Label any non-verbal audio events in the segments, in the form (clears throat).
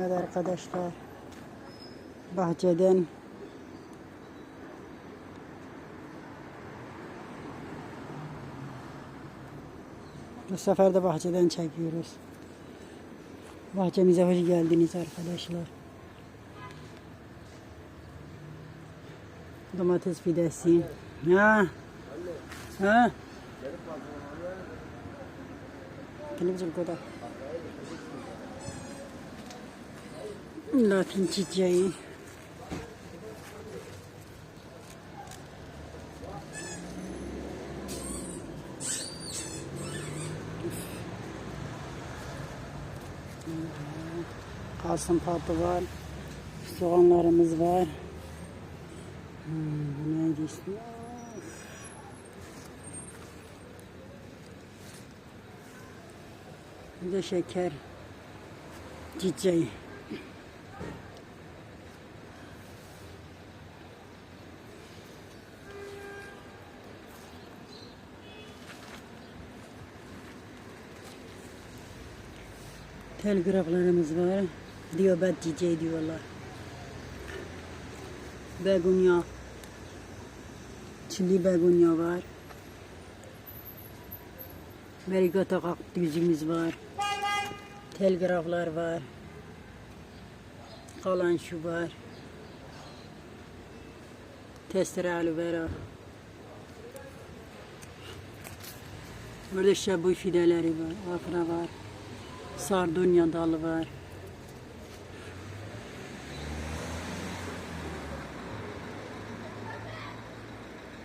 Evet arkadaşlar. Bahçeden Bu sefer de bahçeden çekiyoruz. Bahçemize hoş geldiniz arkadaşlar. Domates fidesi. Ha. Ha. Televizyon kadar. Latin çiçeği. Kasım patı var. Soğanlarımız var. Hmm, neydi ismi? Bir de şeker. Çiçeği. Telgraflarımız var. Diyabet çiçeği diyorlar. Begonya. Çilli begonya var. Verigata kaktüsümüz var. Telgraflar var. Kalan şu var. Testere aloe vera. Burada şebu fideleri var. Afra var. Sardunya dalı var.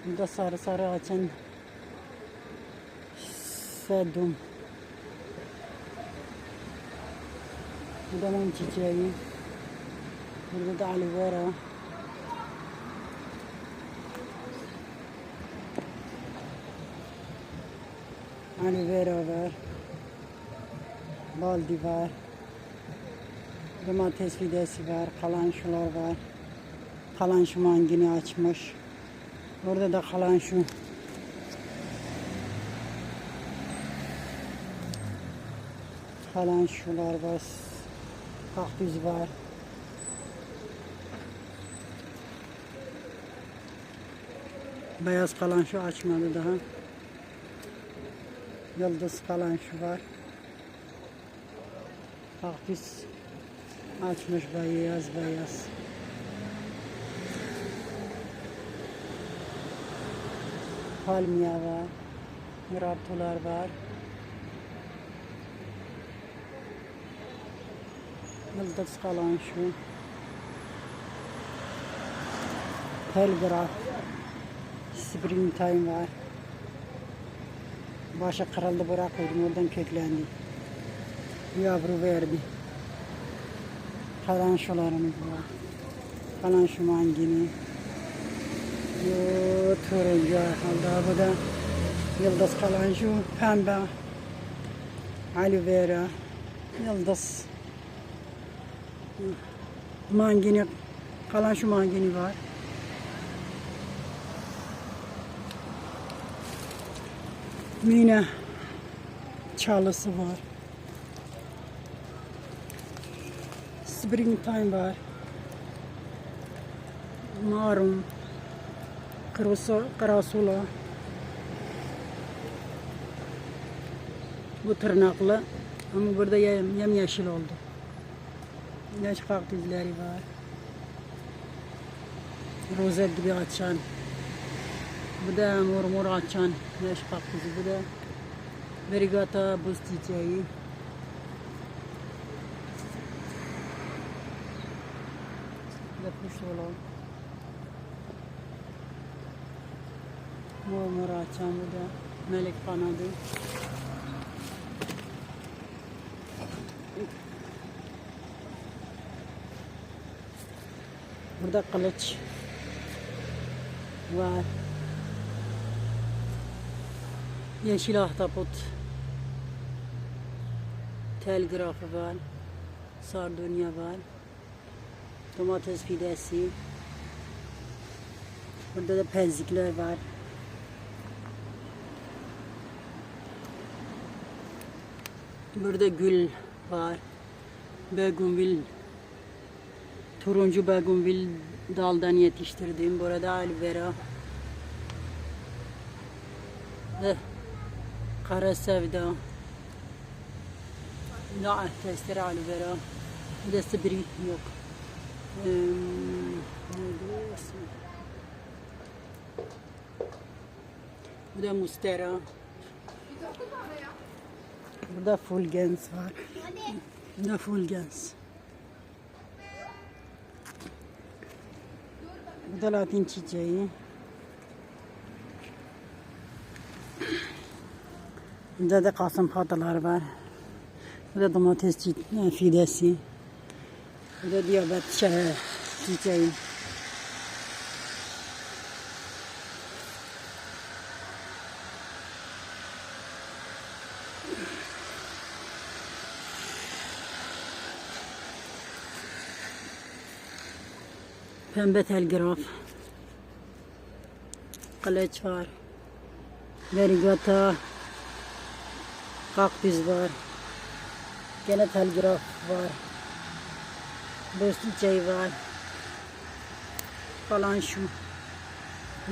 Burada sarı sarı açan sedum. Bu da mum çiçeği. Burada da aloe vera. Aloe vera var. Baldi var. Domates fidesi var. Kalanşular var. Kalanşu mangini açmış. Orada da kalanşu. Kalanşular var. Kaktüs var. Beyaz kalanşu açmadı daha. Yıldız kalanşu var. Kaktüs açmış beyaz beyaz. Palmiye var. Murabtular var. Yıldız kalan şu. Telgraf. Springtime var. Başa kırıldı bırakıyordum oradan köklendi. Yavru verdi. Kalanşolarımız var. Kalanşo mangini. Yo, turuncu halda bu da yıldız kalanşo pembe. Aloe vera. Yıldız. Mangini, kalanşo mangini var. Mine çalısı var. Springtime var. Marum. Karasula. Bu tırnaklı. Ama burada yem, yem yeşil oldu. Yaş kaktüsleri var. Rozet gibi açan. Bu da mor açan yaş kaktüsü. Bu da verigata buz çiçeği. Bu da kuş olan. Mor mor açan bu da melek kanadı. Burada kılıç var. Yeşil ahtapot. Telgrafı var. Sardunya var. Domates fidesi. Burada da pezlikler var. Burada gül var. Begonvil Turuncu begonvil daldan yetiştirdiğim burada aloe vera. Ve kara sevda. La testere aloe vera. Bir yok. Bu da mustera. Burada fulgens var. Bu da fulgens. Bu da latin çiçeği. Burada da kasım patalar var. Bu da domates çi- fidesi. Bu da diyabet şey, çiçeği. Pembe telgraf. Kılıç var. Verigata. Kaktüs var. Gene telgraf var. Böz çiçeği var. Falan şu.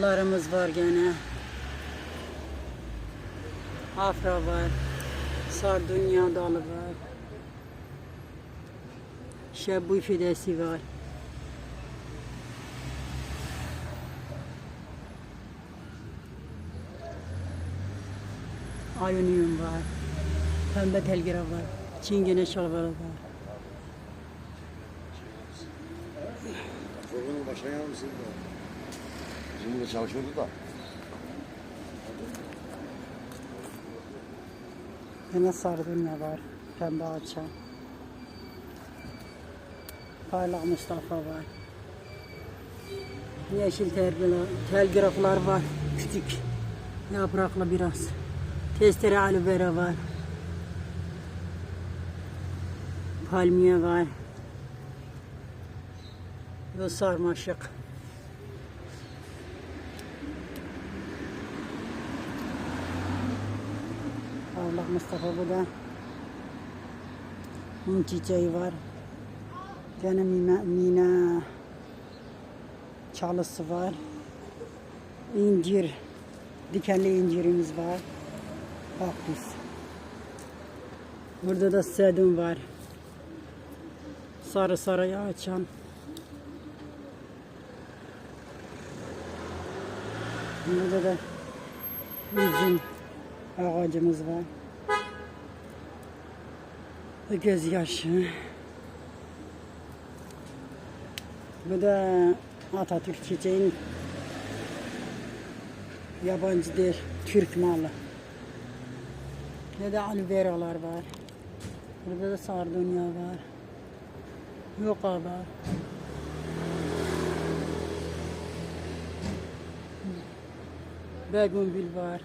Larımız var gene. Afra var. Sardunya dalı var. Şebuy fidesi var. Ayonium var. Pembe telgraf var. Çingene şalvarı var. Gelmişsin de. Bizim burada çalışıyordu da. Yine sardunya var. Pembe açan. Parlak Mustafa var. Yeşil telgraf, telgraflar var. Küçük. Yapraklı biraz. Testere aloe vera var. Palmiye var. Ve sarmaşık. Allah Mustafa bu da Mum çiçeği var. Gene mina, mina çalısı var. İncir, dikenli incirimiz var. Kaktüs. Burada da sedum var. Sarı sarı açan. Burada da üzüm ağacımız var. Ve gözyaşı. Bu da Atatürk çiçeğin yabancı değil, Türk malı. Ne de aloe veralar var. Burada da sardunya var. Yoka var. Begonvil var.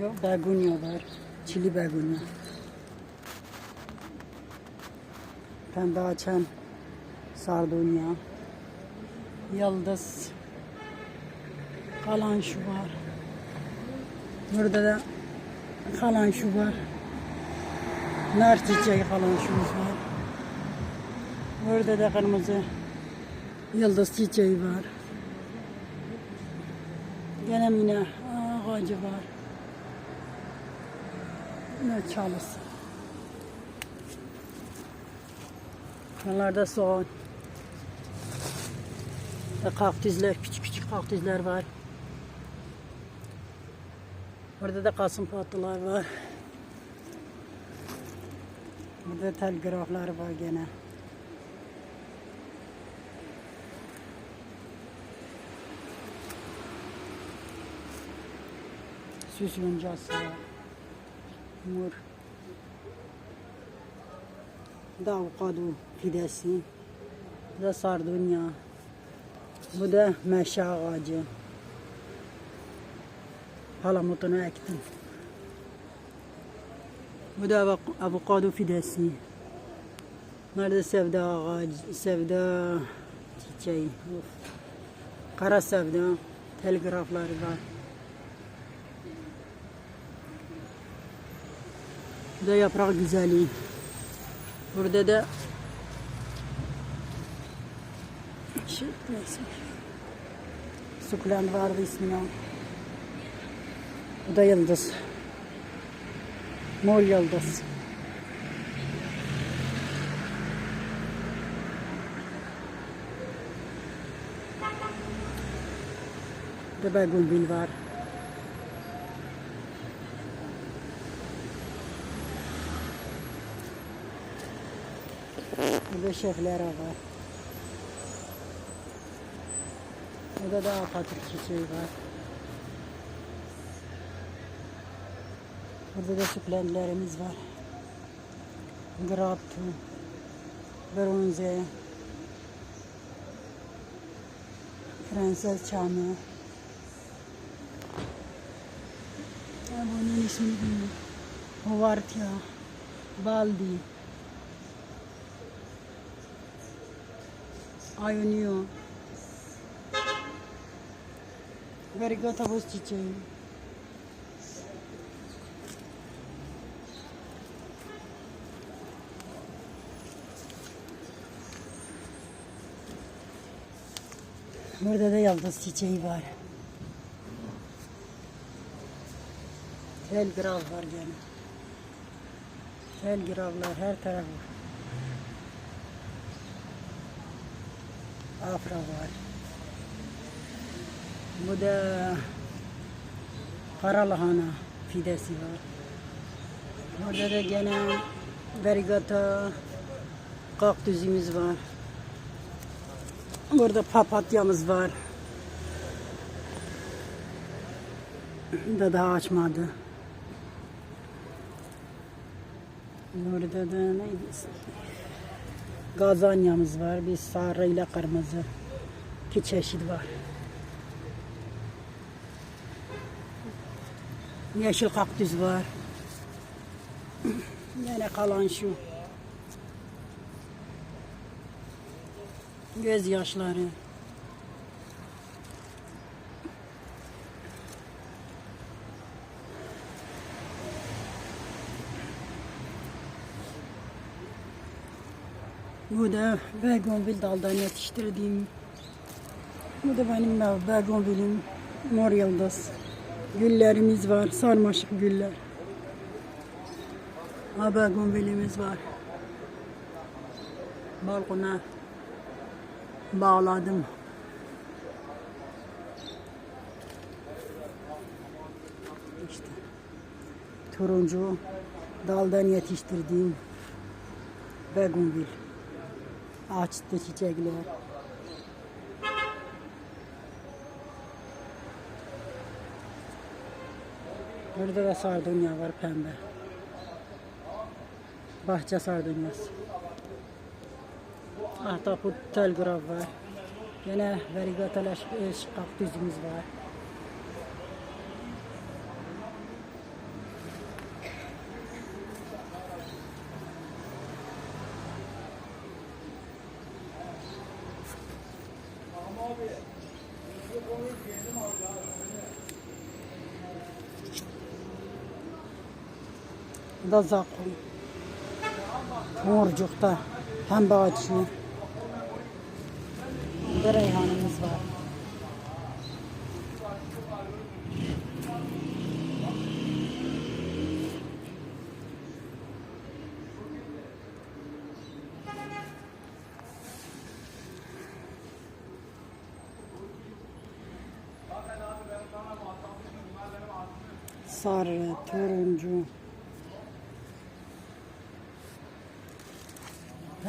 Yok begonya var. Çili begonya. Pembe açan sardunya. Yıldız. Kalan şu var. Burada da kalan şu var. Nar çiçeği kalan şumuz var. Burada da kırmızı yıldız çiçeği var. Gene yine ağacı var. Ne çalısı. Bunlar da soğan. Ve kaktüsler, küçük küçük kaktüsler var. Burada da kasım patlılar var. Burada telgraflar var gene. Var. Mur. Bu da avokado fidesi. Da sardunya. Bu da meşe ağacı. Palamutunu ektim. Bu da avok- avokado fidesi. Bunlar da sevda ağacı, sevda çiçeği. Of. Kara sevda, telgrafları var. Bu da yaprak güzelliği. Burada da şey, Suklen vardı ismini. Bu da yıldız. Mor yıldız. Bu da belgulbil var. Şefler var. Burada da Atatürk çiçeği var. Burada da sukulentlerimiz var. Graptu, bronze, Fransız çamı. Bunun bilmiyorum. Hovartya, Baldi, Ionio, Verigata buz çiçeği. Burada da yıldız çiçeği var. Telgraf var gene. Telgraflar her taraf Afra var. Bu da karalahana fidesi var. Burada da gene verigata kaktüsümüz var. Burada papatyamız var. Da daha açmadı. Burada da neydi? Gazanyamız var. Bir sarı ile kırmızı. İki çeşit var. Yeşil kaktüs var. (clears throat) Yine kalan şu. Göz yaşları. Bu da begonvil daldan yetiştirdiğim. Bu da benim begonvilim. Mor yıldız. Güllerimiz var. Sarmaşık güller. Ha begonvilimiz var. Balkona bağladım. İşte turuncu daldan yetiştirdiğim begonvil. Açtı çiçekler. Burada da sardunya var pembe. Bahçe sardunyası. Ahtapot telgraf var. Yine verigatalaş kaktüsümüz var. Da zakkum. Morcukta pembe açıyor. Burada reyhanımız var. Sarı, turuncu.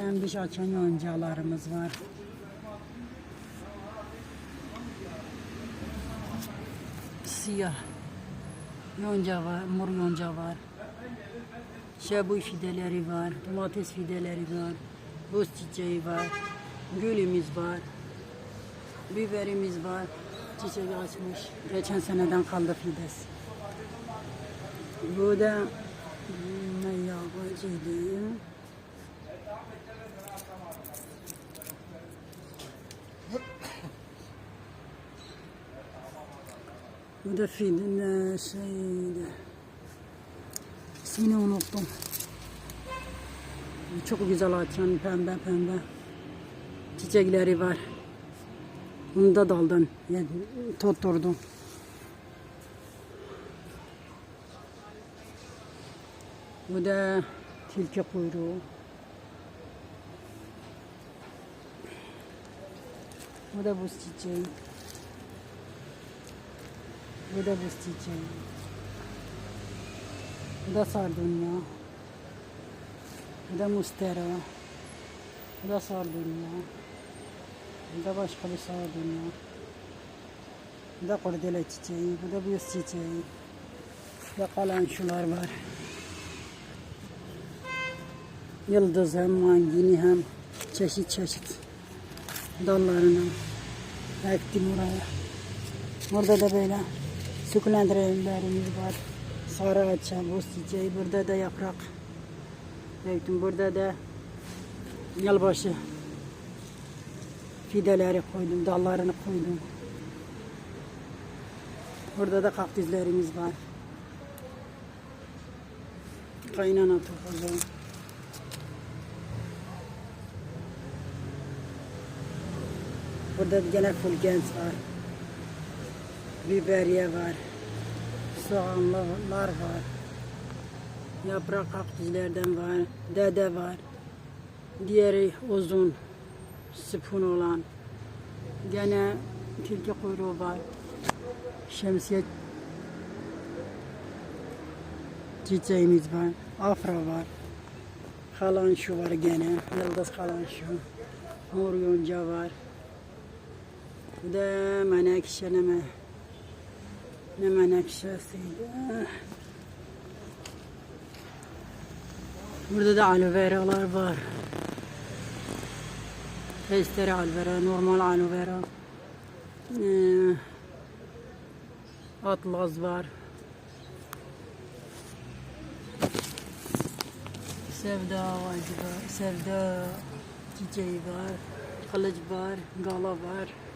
Pembiş açan yoncalarımız var. Siyah yonca var, mor yonca var. Şebuy fideleri var, domates fideleri var, buz çiçeği var, gülümüz var, biberimiz var. Çiçek açmış. Geçen seneden kaldı fidesi. Bu da hmm, ne? Bu da filin e, şeydi. İsmini unuttum. Çok güzel açan pembe pembe çiçekleri var. Bunu da daldan tutturdum. Bu da tilki kuyruğu. Bu da buz çiçeği. Bu da buz çiçeği. Bu da sardunya. Bu da mustera. Bu da sardunya. Bu da başka bir sardunya. Bu da kordele çiçeği. Bu da buz çiçeği. Ve kalan şular var. Yıldız hem mangini hem çeşit çeşit dallarını ektim oraya. Burada da böyle sukulentlerimiz var. Sarı açı, buz çiçeği. Burada da yaprak. Ektim. Burada da yılbaşı fideleri koydum, dallarını koydum. Burada da kaktüslerimiz var. Kaynana topuzu. Burada gene fulgens var. Biberiye var. Soğanlar var. Yaprak kaktüslerden var. Dede var. Diğeri uzun. Sıpun olan. Gene tilki kuyruğu var. Şemsiye çiçeğimiz var. Afra var. Kalan şu var gene. Yıldız kalan şu. Mor yonca var. Bu da menekşe ne me ne menekşesiydi. Burada da aloe veralar var. Testere aloe vera, normal aloe vera. Ee, atlas var. Sevda ağacı var. Sevda çiçeği var. Kılıç var. Gala var.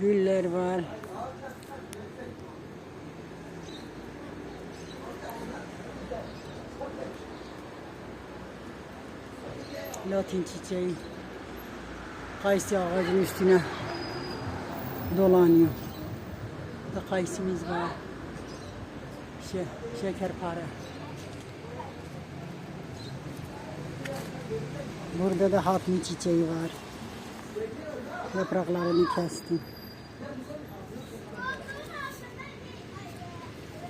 Güller var. Latin çiçeği. Kayısı ağacının üstüne dolanıyor. Burada kayısımız var. Şey, şekerpare. Burada da hatmi çiçeği var. Yapraklarını kestim.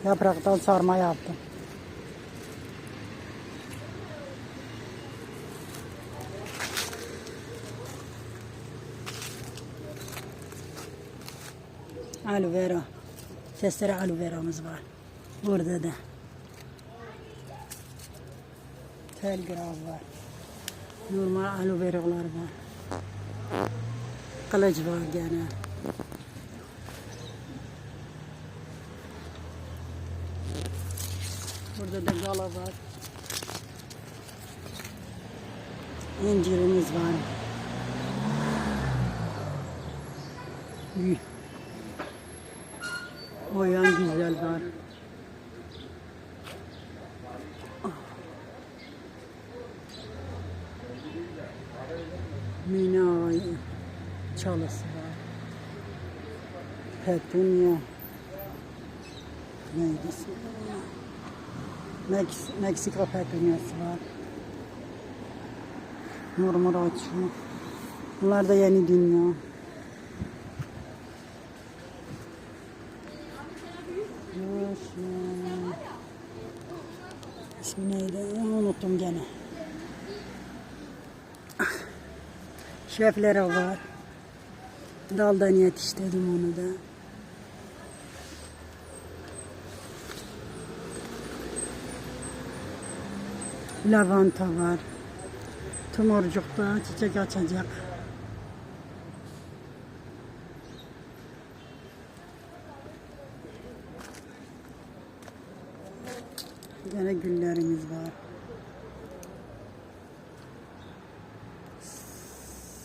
Yapraktan sarma yaptım. Aloe vera. Testere aloe veramız var. Burada da. Telgraf var. Normal aloe veralar var. Kılıç var gene. Burada da gala var. İncirimiz var. Oyan güzel var. Mina çalısı var. Petunia. Neydi Mex Meksika petuniası var. Murmur açı. Bunlar da yeni dünya. İsmi neydi? Unuttum gene. Şeflere var. Daldan yetiştirdim onu da. Lavanta var. Tomurcukta çiçek açacak. Gene güllerimiz var.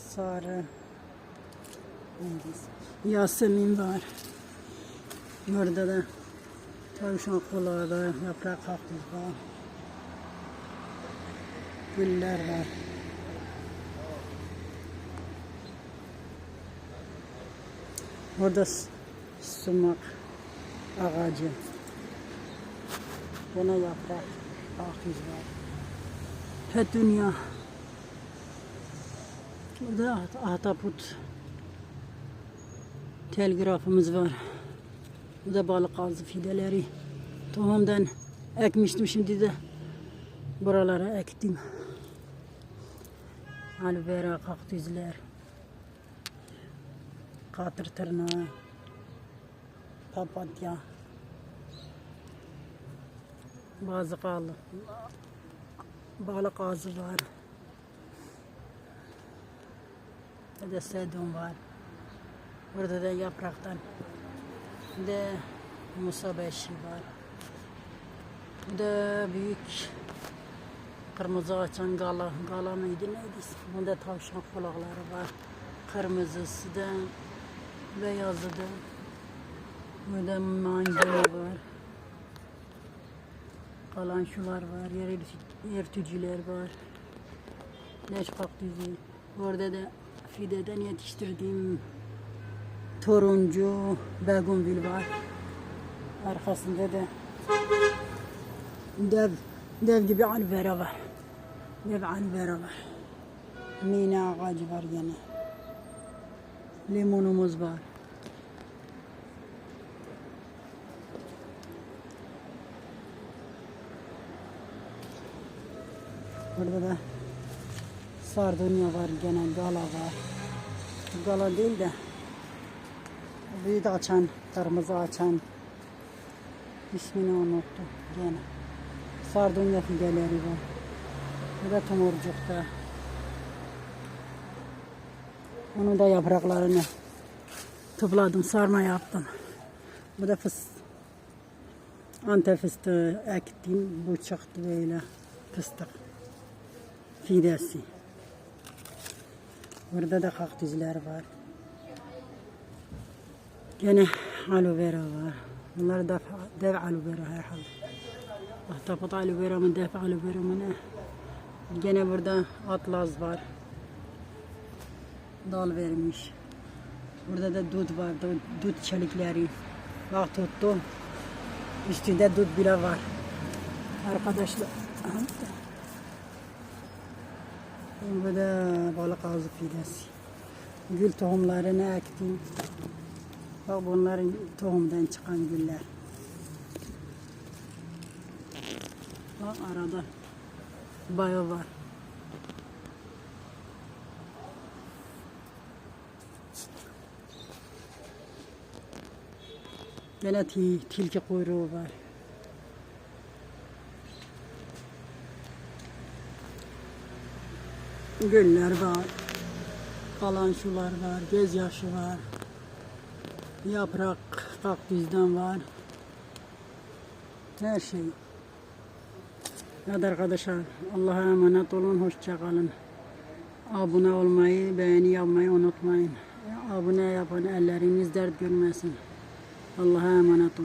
Sarı. Yasemin var. Burada da tavşan kulağı yaprak kaktüs var. Güller var. Burada sumak ağacı. Gene yaprak. Kaktüs var. Petunya. Burada aht- ahtapot telgrafımız var. Bu da balık ağzı fideleri. Tohumdan ekmiştim şimdi de buralara ektim. Aloe vera, kaktüsler. Katır tırnağı. Papatya. Bazı kalı. Balık ağzı var. Bir de sedum var. Burada da yapraktan. Bir de musa beşi var. Bir de büyük kırmızı açan gala. Gala mıydı neydi? Bunda tavşan kulakları var. Kırmızısı da beyazı da. Burada mango var. Kalan şular var. Yer, yertücüler var. Leş kaktüsü. Orada da fideden yetiştirdiğim turuncu begonvil var. Arkasında da dev, dev gibi aloe vera var. Dev aloe vera var. Mina ağacı var gene. Limonumuz var. Burada da sardunya var gene gala var. Gala değil de büyük açan, kırmızı açan ismini unuttum gene. Sardunya fideleri var. Bu da tomurcukta. Onu da yapraklarını topladım, sarma yaptım. Bu da fıstık. Antep fıstığı ektim, bu çıktı böyle fıstık fidesi. Burada da kaktüsler var. Gene aloe vera var. Bunlar dev, dev aloe vera herhalde. Ahtapot aloe vera mı, dev aloe vera mı ne? Gene burada atlas var. Dal vermiş. Burada da dut var, dut, çelikleri. Bak tuttu. Üstünde dut bile var. Arkadaşlar. Bu da balık ağzı fidesi. Gül tohumlarını ektim. Bak bunların tohumdan çıkan güller. Bak arada bayağı var. Ti- tilki kuyruğu var. Güller var. Kalan şular var. Gözyaşı var. Yaprak kaktüsden var. Her şey. Hadi arkadaşlar Allah'a emanet olun. Hoşça kalın. Abone olmayı, beğeni yapmayı unutmayın. Abone yapın. Elleriniz dert görmesin. Allah'a emanet olun.